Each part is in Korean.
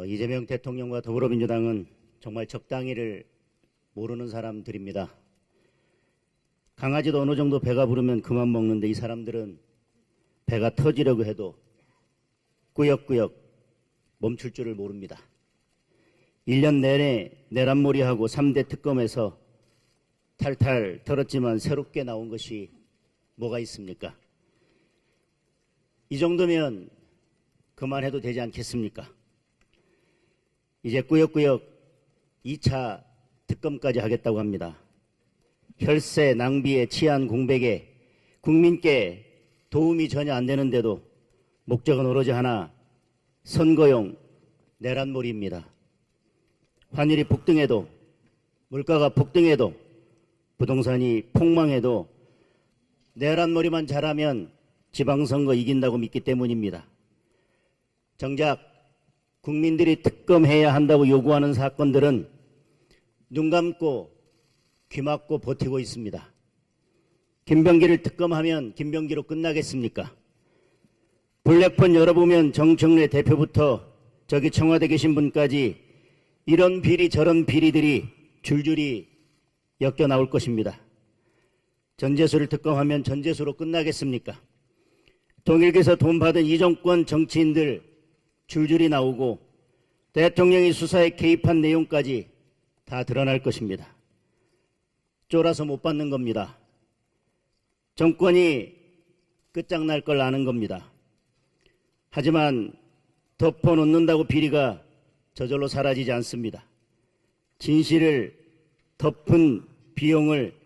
어, 이재명 대통령과 더불어민주당은 정말 적당히를 모르는 사람들입니다. 강아지도 어느 정도 배가 부르면 그만 먹는데 이 사람들은 배가 터지려고 해도 꾸역꾸역 멈출 줄을 모릅니다. 1년 내내 내란몰이하고 3대 특검에서 탈탈 털었지만 새롭게 나온 것이 뭐가 있습니까? 이 정도면 그만해도 되지 않겠습니까? 이제 꾸역꾸역 2차 특검까지 하겠다고 합니다. 혈세, 낭비에 치안 공백에 국민께 도움이 전혀 안 되는데도 목적은 오로지 하나 선거용 내란몰이입니다. 환율이 폭등해도 물가가 폭등해도 부동산이 폭망해도 내란몰이만 잘하면 지방선거 이긴다고 믿기 때문입니다. 정작 국민들이 특검해야 한다고 요구하는 사건들은 눈 감고 귀 막고 버티고 있습니다. 김병기를 특검하면 김병기로 끝나겠습니까? 블랙폰 열어보면 정청래 대표부터 저기 청와대 계신 분까지 이런 비리 저런 비리들이 줄줄이 엮여 나올 것입니다. 전재수를 특검하면 전재수로 끝나겠습니까? 동일기에서 돈 받은 이정권 정치인들 줄줄이 나오고 대통령이 수사에 개입한 내용까지 다 드러날 것입니다. 쫄아서 못 받는 겁니다. 정권이 끝장날 걸 아는 겁니다. 하지만 덮어놓는다고 비리가 저절로 사라지지 않습니다. 진실을 덮은 비용을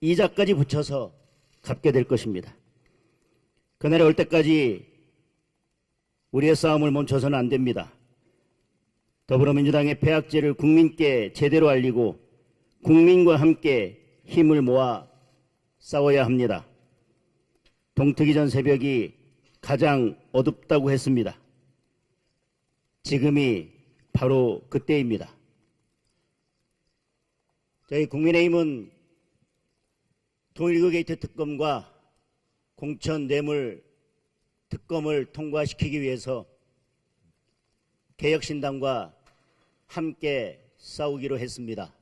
이자까지 붙여서 갚게 될 것입니다. 그날이 올 때까지 우리의 싸움을 멈춰서는 안 됩니다. 더불어민주당의 폐악제를 국민께 제대로 알리고 국민과 함께 힘을 모아 싸워야 합니다. 동트기 전 새벽이 가장 어둡다고 했습니다. 지금이 바로 그때입니다. 저희 국민의힘은 통일교 게이트 특검과 공천 뇌물 특검을 통과시키기 위해서 개혁신당과 함께 싸우기로 했습니다.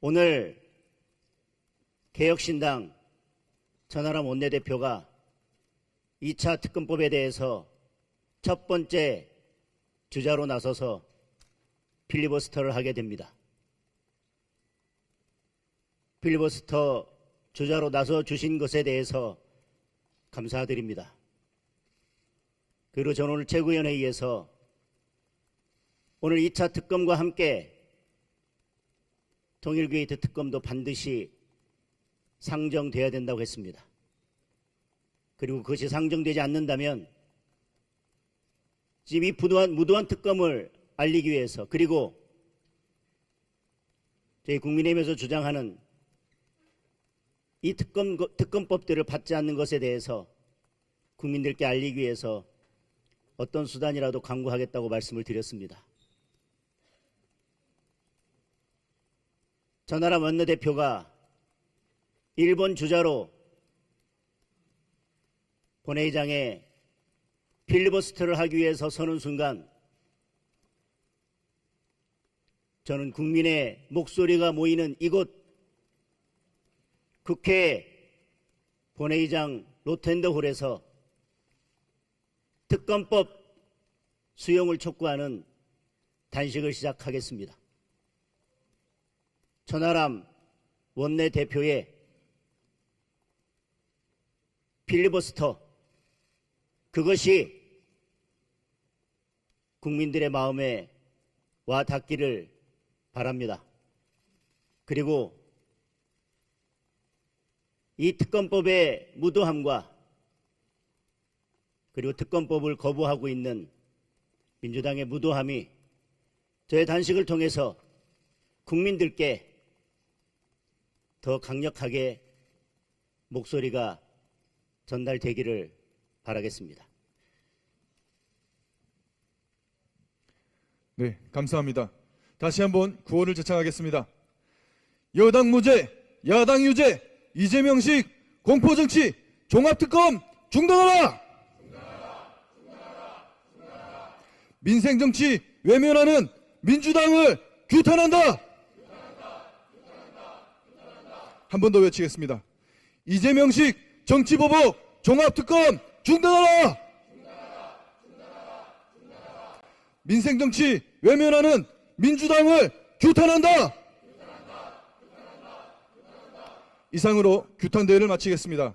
오늘 개혁신당 전하람 원내대표가 2차 특검법에 대해서 첫 번째 주자로 나서서 필리버스터를 하게 됩니다. 필리버스터 주자로 나서 주신 것에 대해서 감사드립니다. 그리고 저는 오늘 최고위원회의에서 오늘 2차 특검과 함께 통일게이트 특검도 반드시 상정돼야 된다고 했습니다. 그리고 그것이 상정되지 않는다면 지금 이 무도한, 무도한 특검을 알리기 위해서 그리고 저희 국민의힘에서 주장하는 이 특검, 특검법들을 받지 않는 것에 대해서 국민들께 알리기 위해서 어떤 수단이라도 강구하겠다고 말씀을 드렸습니다. 전하람 원내대표가 일본 주자로 본회의장에 필리버스터를 하기 위해서 서는 순간 저는 국민의 목소리가 모이는 이곳 국회 본회의장 로텐더홀에서 특검법 수용을 촉구하는 단식을 시작하겠습니다. 천하람 원내대표의 필리버스터 그것이 국민들의 마음에 와 닿기를 바랍니다. 그리고 이 특검법의 무도함과 그리고 특검법을 거부하고 있는 민주당의 무도함이 저의 단식을 통해서 국민들께 더 강력하게 목소리가 전달되기를 바라겠습니다. 네, 감사합니다. 다시 한번 구호를 제창하겠습니다. 여당 무죄, 야당 유죄, 이재명식 공포정치 종합특검 중단하라! 민생정치 외면하는 민주당을 규탄한다. 한 번 더 외치겠습니다. 이재명식 정치보복 종합특검 중단하라! 민생정치 외면하는 민주당을 규탄한다! 이상으로 규탄 대회를 마치겠습니다.